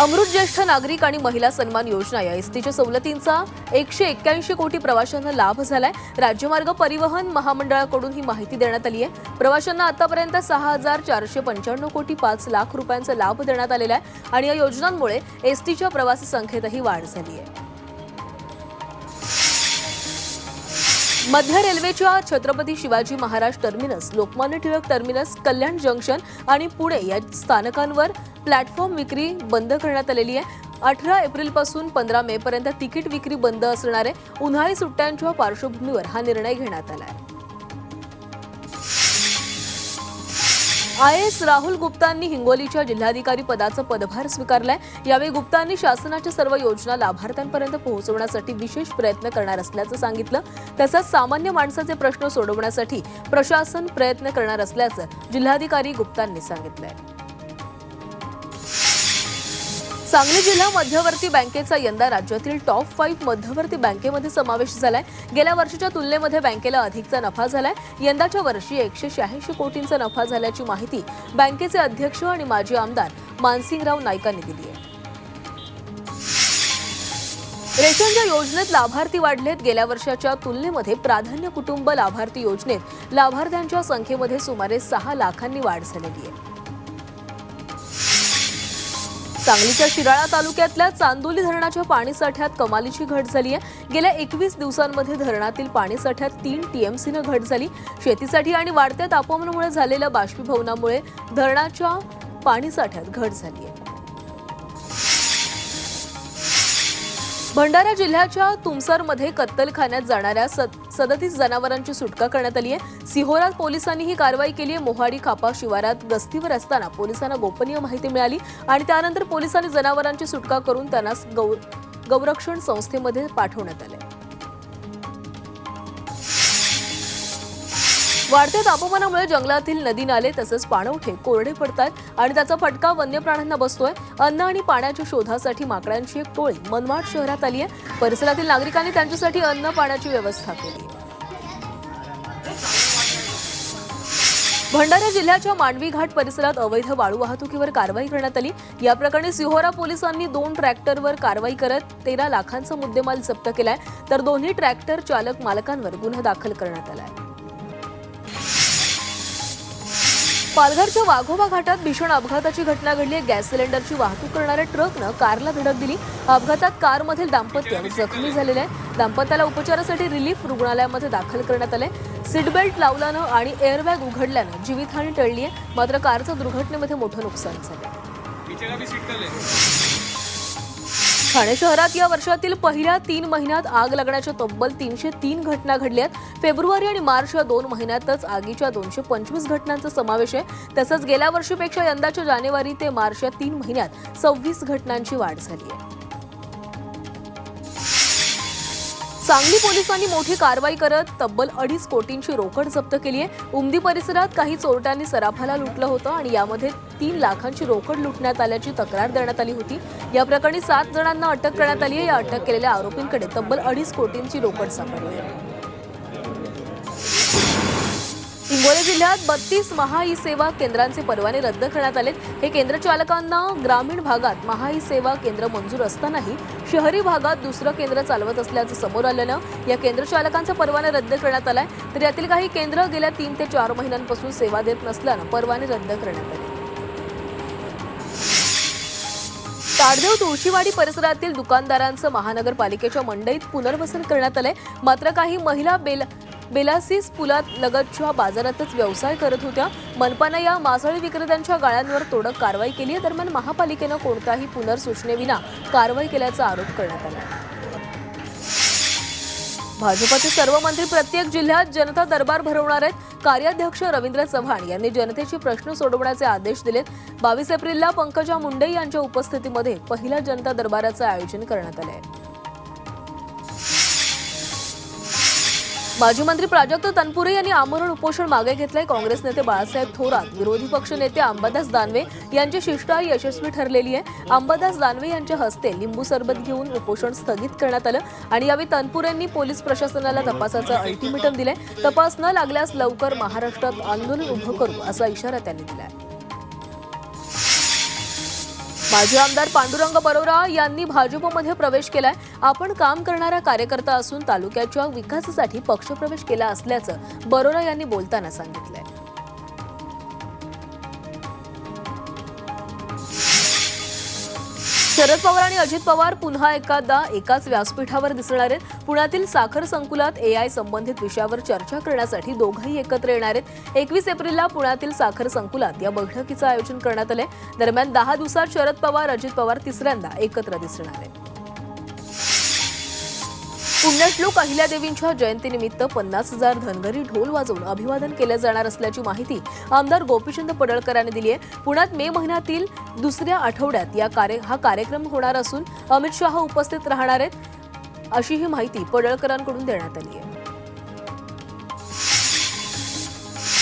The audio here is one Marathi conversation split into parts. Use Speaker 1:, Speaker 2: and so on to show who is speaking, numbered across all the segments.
Speaker 1: अमृत ज्येष्ठ नागरिक आणि महिला सन्मान योजना या एसटीच्या सवलतींचा एकशे एक्क्याऐंशी कोटी प्रवाशांना लाभ झालाय. राज्यमार्ग परिवहन महामंडळाकडून ही माहिती देण्यात आली आहे प्रवाशांना आतापर्यंत सहा हजार चारशे पंच्याण्णव कोटी पाच लाख रुपयांचा लाभ देण्यात आलेला आहे आणि या योजनांमुळे एसटीच्या प्रवासी संख्येतही वाढ झाली आहे मध्य रेल्वेच्या Chhatrapati Shivaji Maharaj terminus Lokmanya Tilak terminus Kalyan junction आणि पुणे या स्थानकांवर प्लॅटफॉर्म विक्री बंद करण्यात आलेली आहे. अठरा एप्रिलपासून पंधरा मे पर्यंत तिकीट विक्री बंद असणार आहे. उन्हाळी सुट्ट्यांच्या पार्श्वभूमीवर हा निर्णय घेण्यात आला आहे. आय एस राहुल गुप्तांनी हिंगोलीच्या जिल्हाधिकारी पदाचा पदभार स्वीकारलाय. यावेळी गुप्तांनी शासनाच्या सर्व योजना लाभार्थ्यांपर्यंत पोहोचवण्यासाठी विशेष प्रयत्न करणार असल्याचं सांगितलं. तसंच सामान्य माणसाचे प्रश्न सोडवण्यासाठी प्रशासन प्रयत्न करणार असल्याचं जिल्हाधिकारी गुप्तांनी सांगितलंय. सांगली जिल्हा मध्यवर्ती बँकेचा यंदा राज्यातील टॉप फाईव्ह मध्यवर्ती बँकेमध्ये समावेश झालाय. गेल्या वर्षीच्या तुलनेमध्ये बँकेला अधिकचा नफा झालाय. यंदाच्या वर्षी एकशे शहाऐंशी कोटींचा नफा झाल्याची माहिती बँकेचे अध्यक्ष आणि माजी आमदार मानसिंगराव नाईकांनी दिली आहे. रेशनच्या योजनेत लाभार्थी वाढलेत. गेल्या वर्षाच्या तुलनेमध्ये प्राधान्य कुटुंब लाभार्थी योजनेत लाभार्थ्यांच्या संख्येमध्ये सुमारे सहा लाखांनी वाढ झालेली आहे. सांगलीच्या शिराळा तालुक्यातल्या चांदोली धरणाच्या पाणीसाठ्यात कमालीची घट झाली आहे गेल्या एकवीस दिवसांमध्ये धरणातील पाणीसाठ्यात तीन टीएमसीनं घट झाली. शेतीसाठी आणि वाढत्या तापमानामुळे झालेल्या बाष्पीभवनामुळे धरणाच्या पाणीसाठ्यात घट झाली आहे भंडारा जिल्ह्याच्या तुमसरमध्ये कत्तलखान्यात जाणाऱ्या सदतीस जनावरांची सुटका करण्यात आली आहे. सिहोरात पोलिसांनी ही कारवाई केली आहे. मोहाडी खापा शिवारात गस्तीवर असताना पोलिसांना गोपनीय माहिती मिळाली आणि त्यानंतर पोलिसांनी जनावरांची सुटका करून त्यांना गौ गौरक्षण संस्थेमध्ये पाठवण्यात आले वाढत्या तापमानामुळे जंगलातील नदी नाले तसंच पाणवठे कोरडे पडतात आणि त्याचा फटका वन्य प्राण्यांना बसतोय. अन्न आणि पाण्याच्या शोधासाठी माकडांची एक टोळी मनमाड शहरात आली आहे परिसरातील नागरिकांनी त्यांच्यासाठी अन्न पाण्याची व्यवस्था केली. भंडारा जिल्ह्याच्या मांडवी घाट परिसरात अवैध वाळू वाहतुकीवर कारवाई करण्यात आली. या प्रकरणी सिहोरा पोलिसांनी दोन ट्रॅक्टरवर कारवाई करत तेरा लाखांचा मुद्देमाल जप्त केलाय. तर दोन्ही ट्रॅक्टर चालक मालकांवर गुन्हा दाखल करण्यात आलाय. पालघरच्या वाघोबा घाटात भीषण अपघाताची घटना घडली. आहे गॅस सिलेंडरची वाहतूक करणाऱ्या ट्रकनं कारला धडक दिली. अपघातात कारमधील दाम्पत्य जखमी झालेले आहे दाम्पत्याला उपचारासाठी रिलीफ रुग्णालयामध्ये दाखल करण्यात आले सीट बेल्ट लावल्यानं आणि एअरबॅग उघडल्यानं जीवितहानी टळली आहे मात्र कारचं दुर्घटनेमध्ये मोठं नुकसान झालं ठाणे शहरात या वर्षातील पहिल्या तीन महिन्यात आग लागण्याच्या तब्बल तीनशे तीन घटना घडल्यात फेब्रुवारी आणि मार्च या दोन महिन्यातच आगीच्या दोनशे पंचवीस घटनांचा समावेश आहे. तसंच गेल्या वर्षीपेक्षा यंदाच्या जानेवारी ते मार्च या तीन महिन्यात सव्वीस घटनांची वाढ झाली आहे. सांगली पोलिसांनी मोठी कारवाई करत तब्बल अडीच कोटींची रोकड जप्त केली आहे उमदी परिसरात काही चोरट्यांनी सराफाला लुटलं होतं आणि यामध्ये तीन लाखांची रोकड लुटण्यात आल्याची तक्रार देण्यात आली होती. या प्रकरणी सात जणांना अटक करण्यात आली आहे या अटक केलेल्या आरोपींकडे तब्बल अडीच कोटींची रोकड सापडली आहे हिंगोली जिल्ह्यात बत्तीस महा ई सेवा केंद्रांचे परवाने रद्द करण्यात आले हे केंद्र चालकांना ग्रामीण भागात महा ई सेवा केंद्र मंजूर असतानाही शहरी भागात दुसरं केंद्र चालवत असल्याचं समोर आल्यानं या केंद्र चालकांचा परवाना रद्द करण्यात आलाय. तर यातील काही केंद्र गेल्या तीन ते चार महिन्यांपासून सेवा देत नसल्यानं परवाने रद्द करण्यात आले. ताडदेव तुळशीवाडी परिसरातील दुकानदारांचं महानगरपालिकेच्या मंडईत पुनर्वसन करण्यात आलंय. मात्र काही महिला बेल बेलासीस पुलात लगतच्या बाजारातच व्यवसाय करत होत्या. मनपानं या मासळी विक्रेत्यांच्या गाळ्यांवर तोडक कारवाई केली आहे. दरम्यान महापालिकेनं कोणत्याही पुनर्सूचनेविना कारवाई केल्याचा आरोप करण्यात आला. भाजपचे सर्व मंत्री प्रत्येक जिल्ह्यात जनता दरबार भरवणार आहेत. कार्याध्यक्ष रवींद्र चव्हाण यांनी जनतेचे प्रश्न सोडवण्याचे आदेश दिलेत. बावीस एप्रिलला पंकजा मुंडे यांच्या उपस्थितीमध्ये पहिल्या जनता दरबाराचं आयोजन करण्यात आलं आहे माजी मंत्री प्राजक्त तनपुरे यांनी आमरण उपोषण मागे घेतलंय. काँग्रेस नेते बाळासाहेब थोरात विरोधी पक्ष नेते अंबादास दानवे यांची शिष्टाई यशस्वी ठरलेली आहे. अंबादास दानवे यांच्या हस्ते लिंबू सरबत घेऊन उपोषण स्थगित करण्यात आलं आणि यावेळी तनपुरेंनी पोलीस प्रशासनाला तपासाचं अल्टिमेटम दिलंय. तपास न लागल्यास लवकर महाराष्ट्रात आंदोलन उभं करू असा इशारा त्यांनी दिलाय. माजी आमदार पांडुरंग बरोरा यांनी भाजपमध्ये प्रवेश केलाय. आपण काम करणारा कार्यकर्ता असून तालुक्याच्या विकासासाठी पक्षप्रवेश केला असल्याचं बरोरा यांनी बोलताना सांगितलंय. शरद पवार आणि अजित पवार पुन्हा एखादा एकाच व्यासपीठावर दिसणार आहेत. पुण्यातील साखर संकुलात एआय संबंधित विषयावर चर्चा करण्यासाठी दोघंही एकत्र येणार आहेत. एकवीस एप्रिलला पुण्यातील साखर संकुलात या बैठकीचं आयोजन करण्यात आलंय. दरम्यान दहा दिवसात शरद पवार अजित पवार तिसऱ्यांदा एकत्र दिसणार आहेत. पुण्यश्लोक अहिल्यादेवींच्या जयंतीनिमित्त पन्नास हजार धनगरी ढोल वाजवून अभिवादन केलं जाणार असल्याची माहिती आमदार गोपीचंद पडळकर यांनी दिली आहे. पुण्यात मे महिन्यातील दुसऱ्या आठवड्यात या कार्य हा कार्यक्रम होणार असून अमित शहा उपस्थित राहणार आहेत अशी ही माहिती पडळकरांकडून देण्यात आली आहे.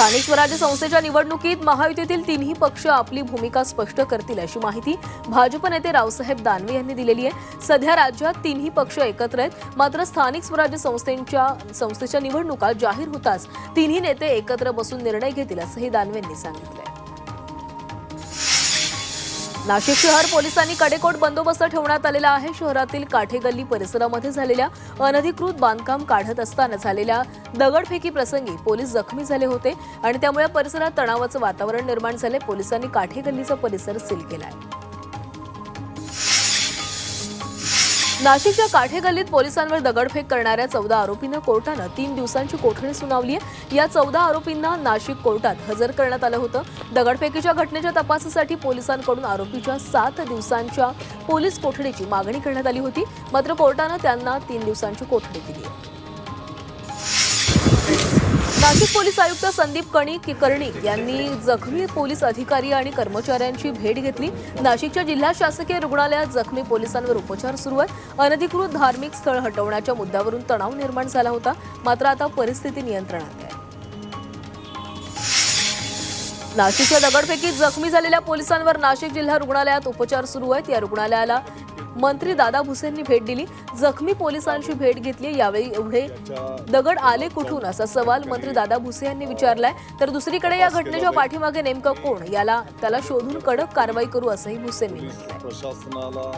Speaker 1: स्थानिक स्वराज्य संस्थेच्या निवडणुकीत महायुतीतील तिन्ही पक्ष आपली भूमिका स्पष्ट करतील अशी माहिती भाजप नेते रावसाहेब दानवे यांनी दिलेली आहे. सध्या राज्यात तिन्ही पक्ष एकत्र आहेत. मात्र स्थानिक स्वराज्य संस्थेच्या संस्थेच्या निवडणुका जाहीर होताच तिन्ही नेते एकत्र बसून निर्णय घेतील असंही दानवेंनी सांगितलं नाशिक शहर पोलिसांनी कडेकोट बंदोबस्त ठेवण्यात आलेला आहे. शहरातील काठेगल्ली परिसरामध्ये झालेल्या अनधिकृत बांधकाम काढत असताना झालेल्या दगडफेकी प्रसंगी पोलीस जखमी झाले होते आणि त्यामुळे परिसरात तणावाचं वातावरण निर्माण झाले पोलिसांनी काठेगल्लीचा परिसर सील केलाय. नाशिकच्या काठेगल्लीत पोलिसांवर दगडफेक करणाऱ्या चौदा आरोपींना कोर्टानं तीन दिवसांची कोठडी सुनावली आहे या चौदा आरोपींना नाशिक कोर्टात हजर करण्यात आलं होतं. दगडफेकीच्या घटनेच्या तपासासाठी पोलिसांकडून आरोपीच्या सात दिवसांच्या पोलीस कोठडीची मागणी करण्यात आली होती. मात्र कोर्टानं त्यांना तीन दिवसांची कोठडी दिली आहे नाशिक पोलीस आयुक्त संदीप कणिक कर्णिक यांनी जखमी पोलीस अधिकारी आणि कर्मचाऱ्यांची भेट घेतली. नाशिकच्या जिल्हा शासकीय रुग्णालयात जखमी पोलिसांवर उपचार सुरू आहेत. अनधिकृत धार्मिक स्थळ हटवण्याच्या मुद्द्यावरून तणाव निर्माण झाला होता. मात्र आता परिस्थिती नियंत्रणात आहे. नाशिकच्या दगडफेकीत जखमी झालेल्या पोलिसांवर नाशिक जिल्हा रुग्णालयात उपचार सुरू आहेत. या रुग्णालयाला मंत्री दादा भुसेंनी भेट दिली. जखमी पोलिसांची भेट घेतली यावेळी एवढे दगड आले कुठून? असा सवाल मंत्री दादा भुसे यांनी विचारलाय. तर दुसरीकडे या घटनेच्या पाठीमागे नेमकं कोण? याला त्याला शोधून कडक कारवाई करू असंही भुसेंनी
Speaker 2: प्रशासनाला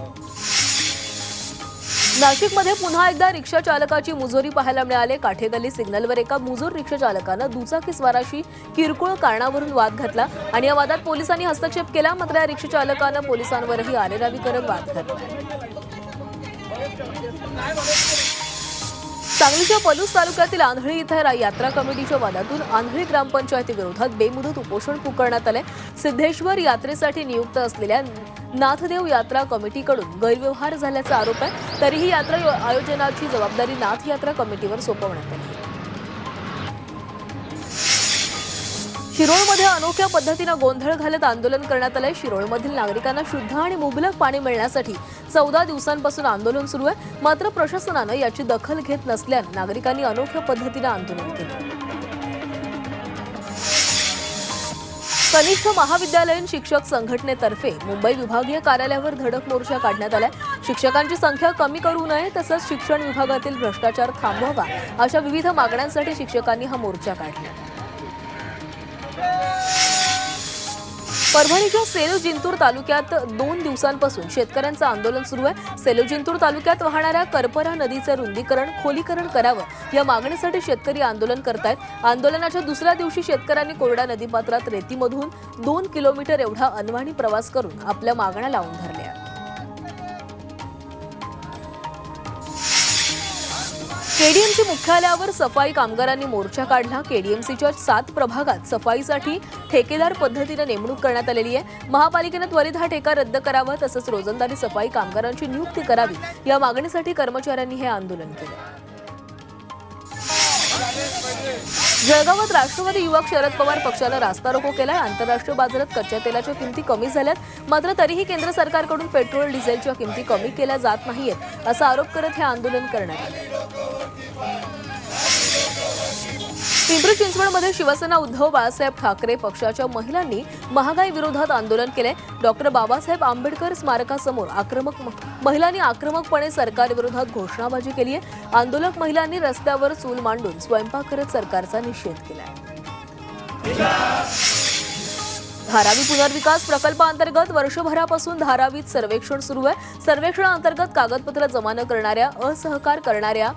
Speaker 1: नाशिकमध्ये पुन्हा एकदा रिक्षा चालकाची मुजोरी पाहायला मिळाले. काठेगल्ली सिग्नलवर एका मुजोर रिक्षा चालकानं दुचाकीस्वाराशी किरकोळ कारणावरून वाद घातला आणि या वादात पोलिसांनी हस्तक्षेप केला मात्र या रिक्षा चालकानं पोलिसांवरही आरेरावी करत वाद घातला. सांगलीच्या पलूस तालुक्यातील आंधळी इथं यात्रा कमिटीच्या वादातून आंधळी ग्रामपंचायतीविरोधात बेमुदत उपोषण पुकारण्यात आले सिद्धेश्वर यात्रेसाठी नियुक्त असलेल्या नाथदेव यात्रा कमिटीकडून गैरव्यवहार झाल्याचा आरोप आहे. तरीही यात्रा आयोजनाची जबाबदारी नाथ यात्रा कमिटीवर सोपवण्यात आली. शिरोळमध्ये अनोख्या पद्धतीनं गोंधळ घालत आंदोलन करण्यात आलंय. शिरोळमधील नागरिकांना शुद्ध आणि मुबलक पाणी मिळण्यासाठी चौदा दिवसांपासून आंदोलन सुरू आहे. मात्र प्रशासनानं याची दखल घेत नसल्यानं नागरिकांनी अनोख्या पद्धतीनं आंदोलन केलं. कनिष्ठ महाविद्यालयीन शिक्षक संघटनेतर्फे मुंबई विभागीय कार्यालयावर धडक मोर्चा काढण्यात आलाय. शिक्षकांची संख्या कमी करू नये तसंच शिक्षण विभागातील भ्रष्टाचार थांबवावा अशा विविध मागण्यांसाठी शिक्षकांनी हा मोर्चा काढला परभणीच्या सेलू जिंतूर तालुक्यात दोन दिवसांपासून शेतकऱ्यांचं आंदोलन सुरू आहे. सेलू जिंतूर तालुक्यात वाहणाऱ्या करपरा नदीचं रुंदीकरण खोलीकरण करावं या मागणीसाठी शेतकरी आंदोलन करतायत. आंदोलनाच्या दुसऱ्या दिवशी शेतकऱ्यांनी कोरड्या नदीपात्रात रेतीमधून दोन किलोमीटर एवढा अनवाणी प्रवास करून आपल्या मागण्या लावून धरल्या. केडीएमसी मुख्यालयावर सफाई कामगारांनी मोर्चा काढला. केडीएमसीच्या सात प्रभागात सफाईसाठी ठेकेदार पद्धतीनं नेमणूक करण्यात आलेली आहे. महापालिकेनं त्वरित हा ठेका रद्द करावा तसंच रोजंदारी सफाई कामगारांची नियुक्ती करावी या मागणीसाठी कर्मचाऱ्यांनी हे आंदोलन केलं. जळगावात राष्ट्रवादी युवक शरद पवार पक्षाला रास्ता रोको केलाय. आंतरराष्ट्रीय बाजारात कच्च्या तेलाच्या किमती कमी झाल्यात. मात्र तरीही केंद्र सरकारकडून पेट्रोल डिझेलच्या किमती कमी केल्या जात नाहीयेत असा आरोप करत हे आंदोलन करण्यात आलं पिंपरी चिंचवडमध्ये शिवसेना उद्धव बाळासाहेब ठाकरे पक्षाच्या महिलांनी महागाई विरोधात आंदोलन केलंय डॉक्टर बाबासाहेब आंबेडकर स्मारकासमोर आक्रमक महिलांनी आक्रमकपणे सरकारविरोधात घोषणाबाजी केली आहे आंदोलक महिलांनी रस्त्यावर चूल मांडून स्वयंपाक करत सरकारचा निषेध केलाय. धारावी पुनर्विकास प्रकल्पाअंतर्गत वर्षभरापासून धारावीत सर्वेक्षण सुरू आहे. सर्वेक्षणाअंतर्गत कागदपत्र जमा न करणाऱ्या असहकार करणाऱ्या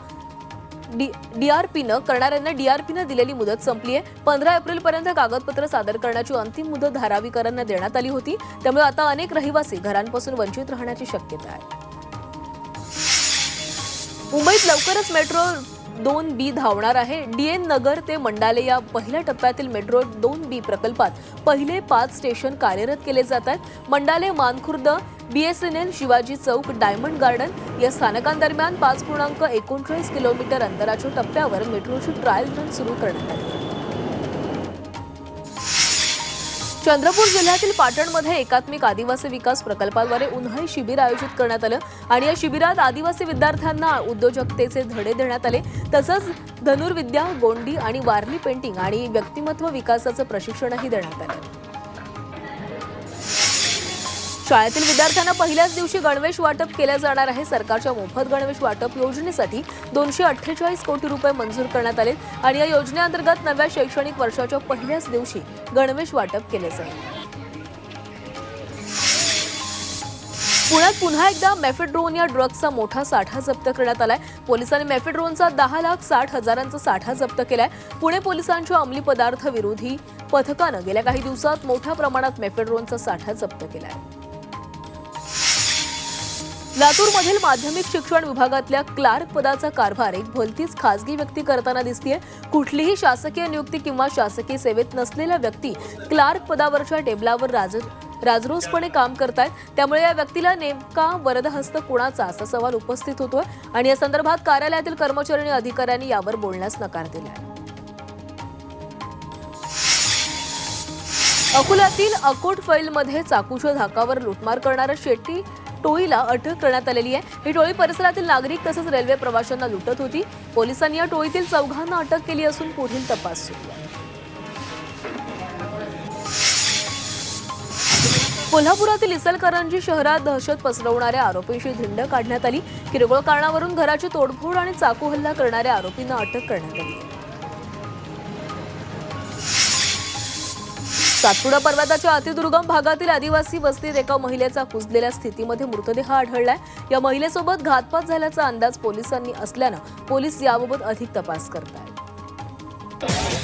Speaker 1: डी डीआरपीनं करणाऱ्यांना डीआरपीनं दिलेली मुदत संपली आहे पंधरा एप्रिलपर्यंत कागदपत्र सादर करण्याची अंतिम मुदत धारावीकरांना देण्यात आली होती. त्यामुळे आता अनेक रहिवासी घरांपासून वंचित राहण्याची शक्यता आहे. मुंबईत लवकरच मेट्रो दोन बी धावणार आहे. डीएन नगर ते मंडाले या पहिल्या टप्प्यातील मेट्रो दोन बी प्रकल्पात पहिले पाच स्टेशन कार्यरत केले जात आहेत Mandale Mankhurd BSNL Shivaji Chowk Diamond Garden या स्थानकांदरम्यान पाच पूर्णांक एकोणचाळीस किलोमीटर अंतराच्या टप्प्यावर मेट्रोची ट्रायल रन सुरू करण्यात आली. चंद्रपूर जिल्ह्यातील पाटणमध्ये एकात्मिक आदिवासी विकास प्रकल्पाद्वारे उन्हाळी शिबिर आयोजित करण्यात आलं आणि या शिबिरात आदिवासी विद्यार्थ्यांना उद्योजकतेचे धडे देण्यात आले तसंच धनुर्विद्या गोंडी आणि वारली पेंटिंग आणि व्यक्तिमत्व विकासाचं प्रशिक्षणही देण्यात आलं. शाळेतील विद्यार्थ्यांना पहिल्याच दिवशी गणवेश वाटप केलं जाणार आहे. सरकारच्या मोफत गणवेश वाटप योजनेसाठी दोनशे अठ्ठेचाळीस कोटी रुपये मंजूर करण्यात आले आणि या योजनेअंतर्गत नव्या शैक्षणिक वर्षाच्या पहिल्याच दिवशी गणवेश वाटप केले जाईल. पुण्यात पुन्हा एकदा मेफेड्रोन या ड्रग्जचा मोठा साठा जप्त करण्यात आलाय. पोलिसांनी मेफेड्रोनचा दहा लाख साठ हजारांचा साठा जप्त केलाय. पुणे पोलिसांच्या अंमली पदार्थ विरोधी पथकानं गेल्या काही दिवसात मोठ्या प्रमाणात मेफेड्रोनचा साठा जप्त केलाय. लातूरमधील माध्यमिक शिक्षण विभागातल्या क्लार्क पदाचा कारभार एक भलतीच खासगी व्यक्ती करताना दिसतीये. कुठलीही शासकीय नियुक्ती किंवा शासकीय सेवेत नसलेल्या व्यक्ती क्लार्क पदावरच्या टेबलावर राज राजरोसपणे काम करतायत. त्यामुळे या व्यक्तीला नेमका वरदहस्त कोणाचा असा सवाल उपस्थित होतोय आणि या संदर्भात कार्यालयातील कर्मचारी आणि अधिकाऱ्यांनी यावर बोलण्यास नकार दिला अकोल्यातील अकोट फैलमध्ये चाकूच्या धाकावर लुटमार करणारा शेट्टी टोळीला अटक करण्यात आलेली आहे. ही टोळी परिसरातील नागरिक तसंच रेल्वे प्रवाशांना लुटत होती. पोलिसांनी या टोळीतील चौघांना अटक केली असून पुढील तपास सुरू आहे. कोल्हापुरातील इचलकरंजी शहरात दहशत पसरवणाऱ्या आरोपींशी धिंड काढण्यात आली. किरकोळ कारणावरून घराची तोडफोड आणि चाकू हल्ला करणाऱ्या आरोपींना अटक करण्यात आली. सातपुडा पर्वताच्या अतिदुर्गम भागातील आदिवासी वस्तीत एका महिलेचा कुजलेल्या स्थितीमध्ये मृतदेह आढळलाय. या महिलेसोबत घातपात झाल्याचा अंदाज पोलिसांनी असल्यानं पोलीस याबाबत अधिक तपास करत आहेत